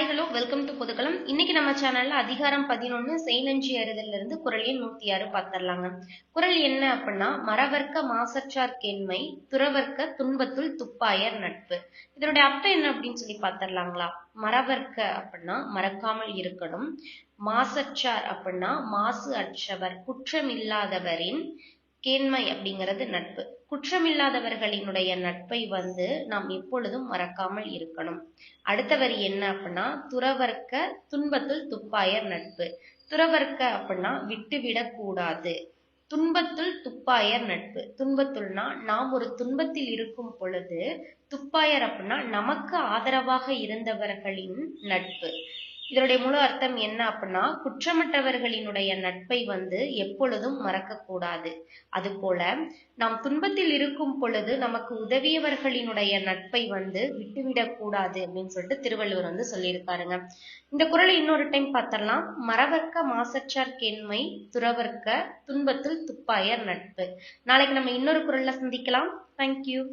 Hi hello welcome to பொதுக்கலம் இன்னைக்கு நம்ம சேனல்ல அதிகாரம் பதினொன்னு செயலஞ்சி அறிதல்ல இருந்து குரல் எண் நூத்தி ஆறு பார்த்துடலாங்க. குரல் என்ன அப்படின்னா மரவர்க்க மாசற்றார் கேண்மை துறவர்க்க துன்பத்துள் துப்பாயர் நட்பு. இதனுடைய அர்த்தம் என்ன அப்படின்னு சொல்லி பார்த்துடலாங்களா? மரவர்க்க அப்படின்னா மறக்காமல் இருக்கணும். மாசற்றார் அப்படின்னா மாசு அற்றவர் குற்றமில்லாதவரின் கேண்மை அப்படிங்கிறது நட்பு. குற்றமில்லாதவர்களினுடைய நட்பை வந்து நாம் எப்பொழுதும் மறக்காமல் இருக்கணும். அடுத்த வரி என்ன அப்படின்னா துறவர்க்க துன்பத்துள் துப்பாயர் நட்பு. துறவர்க்க அப்படின்னா விட்டுவிடக் கூடாது. துன்பத்துள் துப்பாயர் நட்பு. துன்பத்துள்னா நாம் ஒரு துன்பத்தில் இருக்கும் பொழுது துப்பாயர் அப்படின்னா நமக்கு ஆதரவாக இருந்தவர்களின் நட்பு. இதனுடைய முழு அர்த்தம் என்ன அப்படின்னா குற்றமற்றவர்களினுடைய நட்பை வந்து எப்பொழுதும் மறக்க கூடாது அது நாம் துன்பத்தில் இருக்கும் பொழுது நமக்கு உதவியவர்களினுடைய நட்பை வந்து விட்டுவிடக் கூடாது அப்படின்னு சொல்லிட்டு திருவள்ளுவர் வந்து சொல்லியிருக்காருங்க. இந்த குரலை இன்னொரு டைம் பார்த்தரலாம் மரவர்க்க மாசற்றார் கேண்மை துறவர்க்க துன்பத்தில் துப்பாயர் நட்பு. நாளைக்கு நம்ம இன்னொரு குரல்ல சந்திக்கலாம். தேங்க்யூ